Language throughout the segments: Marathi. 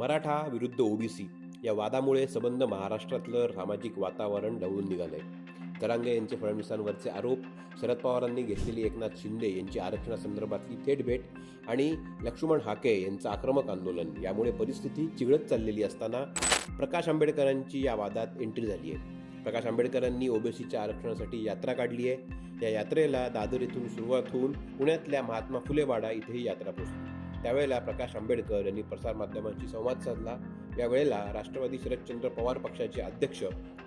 मराठा विरुद्ध ओबीसी या वादामुळे संबंध महाराष्ट्रातलं सामाजिक वातावरण ढवळून निघालं आहे तरांगे यांचे फडणवीसांवरचे आरोप शरद पवारांनी घेतलेली एकनाथ शिंदे यांची आरक्षणासंदर्भातली थेट भेट आणि लक्ष्मण हाके यांचं आक्रमक आंदोलन यामुळे परिस्थिती चिघळत चाललेली असताना प्रकाश आंबेडकरांची या वादात एंट्री झाली आहे प्रकाश आंबेडकरांनी ओबीसीच्या आरक्षणासाठी यात्रा काढली आहे या यात्रेला दादर येथून सुरुवात होऊन पुण्यातल्या महात्मा फुले वाडा इथेही यात्रा पोहोचली. त्यावेळेला प्रकाश आंबेडकर यांनी प्रसारमाध्यमांशी संवाद साधला. यावेळेला राष्ट्रवादी शरदचंद्र पवार पक्षाचे अध्यक्ष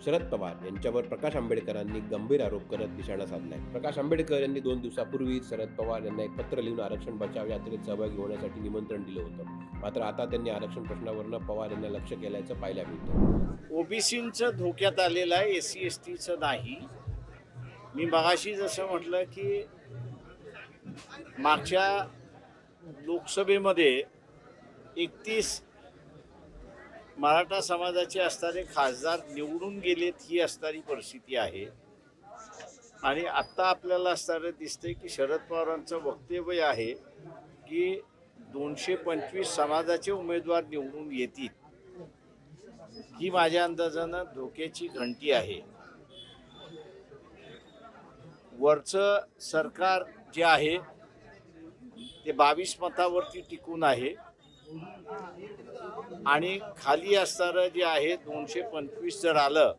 शरद पवार यांच्यावर प्रकाश आंबेडकरांनी गंभीर आरोप करत निशाणा साधलाय. प्रकाश आंबेडकर यांनी दोन दिवसापूर्वी शरद पवार यांना एक पत्र लिहून आरक्षण बचाव यात्रेत सहभागी होण्यासाठी निमंत्रण दिलं होतं. मात्र आता त्यांनी आरक्षण प्रश्नावरनं पवार यांना लक्ष केल्याचं पाहायला मिळतं ओबीसीचं धोक्यात आलेलं आहे एस सी एस टीचं नाही. मी मगाशी जसं म्हटलं की मागच्या लोकसभेमध्ये एकतीस मराठा समाजाचे असणारे खासदार निवडून गेलेत ही असणारी परिस्थिती आहे. आणि आत्ता आपल्याला असणारं दिसतंय की शरद पवारांचं वक्तव्य आहे की दोनशे पंचवीस समाजाचे उमेदवार निवडून येतील. ही माझ्या अंदाजानं धोक्याची घंटी आहे. वरचं सरकार जे आहे ते बावीस मतावरती टिकून आहे. आणि खाली असणारं जे आहे दोनशे पंचवीस जर आलं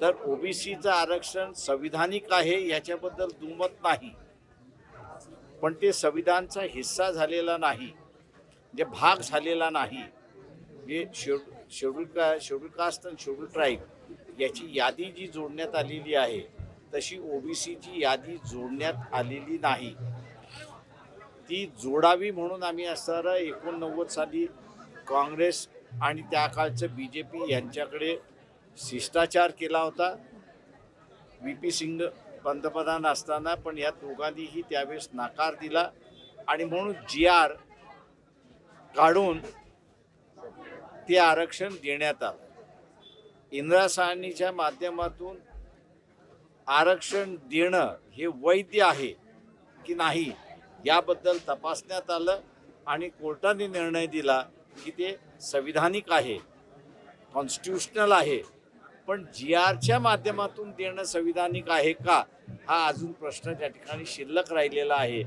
तर ओबीसीचं आरक्षण संविधानिक आहे याच्याबद्दल दुमत नाही. पण ते संविधानचा हिस्सा झालेला नाही जे भाग झालेला नाही. जे शेड शेड्यूल का शेड्यूल कास्ट आणि शेड्यूल ट्राईब याची यादी जी जोडण्यात आलेली आहे तशी ओबीसीची यादी जोडण्यात आलेली नाही. ती जोडावी म्हणून आम्ही असणारं एकोणनव्वद साली काँग्रेस आणि त्या काळचं बी जे पी यांच्याकडे शिष्टाचार केला होता. व्ही पी सिंग पंतप्रधान असताना पण या दोघांनीही त्यावेळेस नकार दिला आणि म्हणून जी आर काढून ते आरक्षण देण्यात आलं. इंदिरा साहनीच्या माध्यमातून आरक्षण देणं हे वैध आहे की नाही याबद्दल तपासण्यात आलं आणि कोर्टाने निर्णय दिला की ते संविधानिक आहे कॉन्स्टिट्युशनल आहे. पण जी आरच्या माध्यमातून देणं संविधानिक आहे का? हा अजून प्रश्न त्या ठिकाणी शिल्लक राहिलेला आहे.